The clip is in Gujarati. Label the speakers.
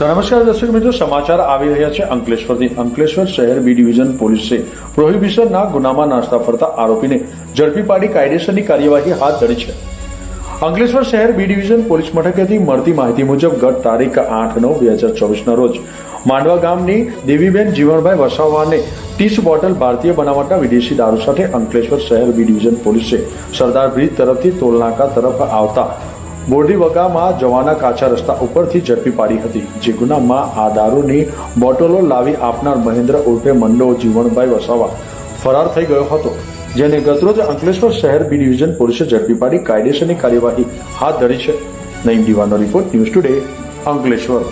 Speaker 1: તો નમસ્કાર દર્શક મિત્રો, સમાચાર આવી રહ્યા છે અંકલેશ્વરથી. અંકલેશ્વર શહેર બી ડિવિઝન પોલીસે પ્રોહિબિશનના ગુનામાં નાસ્તા ફરતા આરોપીને ઝડપી પાડી કાયદેસરની કાર્યવાહી હાથ ધરી છે. અંકલેશ્વર શહેર બી ડિવિઝન પોલીસ મથકેથી મળતી માહિતી મુજબ ગત તારીખ આઠ નવ બે હજાર ચોવીસના રોજ માંડવા ગામની દેવીબેન જીવણભાઈ વસાવાને ત્રીસ બોટલ ભારતીય બનાવટના વિદેશી દારૂ સાથે અંકલેશ્વર શહેર બી ડિવિઝન પોલીસે સરદાર બ્રિજ તરફથી ટોલનાકા તરફ આવતા બોરડીવગામાં જવાના કાચા રસ્તા ઉપરથી ઝડપી પાડી હતી, જે ગુનામાં આ દારૂની બોટલો લાવી આપનાર મહેન્દ્ર ઉર્ફે મંડો જીવણભાઈ વસાવા ફરાર થઈ ગયો હતો, જેને ગતરોજ અંકલેશ્વર શહેર બી ડિવિઝન પોલીસે ઝડપી પાડી કાયદેસરની કાર્યવાહી હાથ ધરી છે. નઈમ દીવાનો રિપોર્ટ ન્યૂઝ ટુડે અંકલેશ્વર.